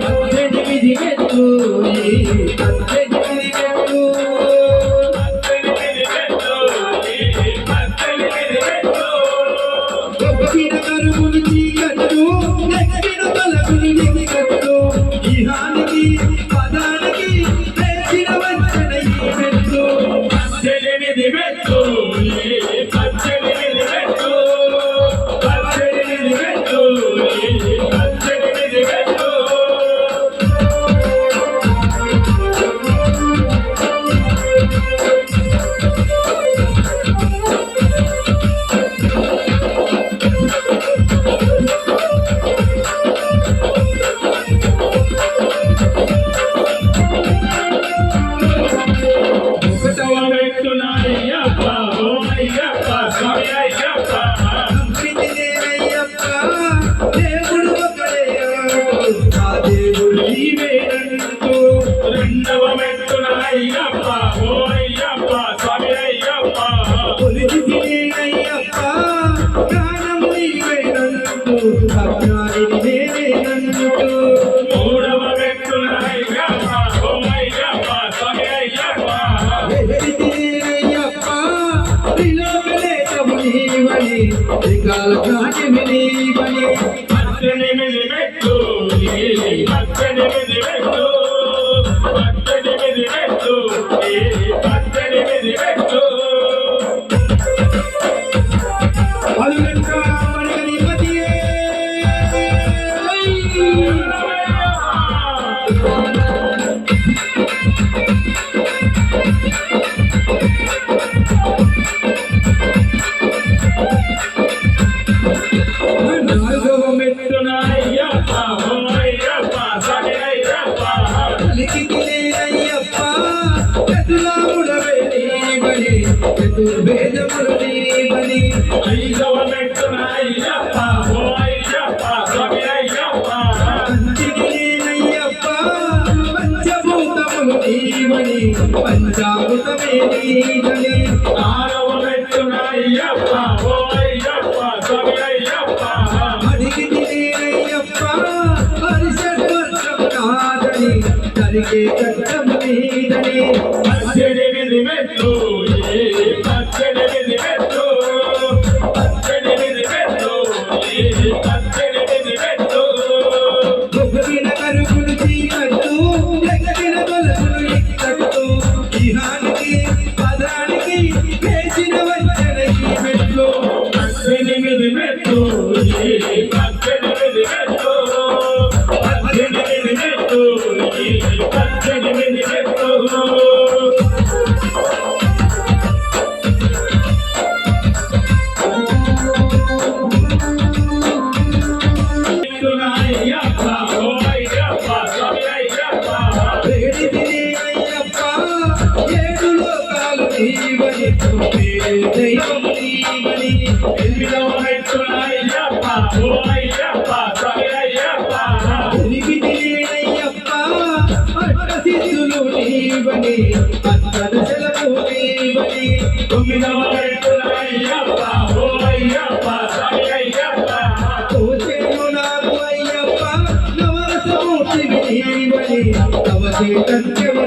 పద్దెనిమిది మెట్టు భక్తారిని దేవే నన్నుతూ మూడవ వ్యక్తులైగా సోమయ్యప్ప సమయయ్యప్ప వెతిదేవయ్యప్ప త్రిలోకలేకము నీవని త్రికాల కాటమి నీవని పద్దెనిమిది మెట్లు పద్దెనిమిది మెట్లు భేదములు లేవని ఈ గవర్నమెంట్ నాయప్ప ఓయప్ప కవిరయ్యప్ప నేనయ్యప్ప పంచభూతములు నీవని పంచామృతమే నీదని ఆ గవర్నమెంట్ నాయప్ప ఓయప్ప కవిరయ్యప్ప అడిగింది నేనయ్యప్ప పరిషత్ వర్షం కాదని జరిగే చట్టం నీదని అధ్యయని మెట్లు We me meto, y Jeevani దైవం జీవని ఎనిమిదో అయ్యప్ప ఓ అయ్యప్ప స్వామి అయ్యప్ప ఎనిమిది అయ్యప్ప అష్టసిద్ధులు నీవని అష్టదశలకు నీవని తొమ్మిదవ అయ్యప్ప ఓ అయ్యప్ప స్వామి అయ్యప్ప కోసేను నాకు అయ్యప్ప నవరసమూర్తి నీవని తవ చేతత్యము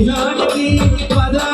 ఎక్కిన కొలతలు ఎక్కత్తు ఇహానికి పదానికి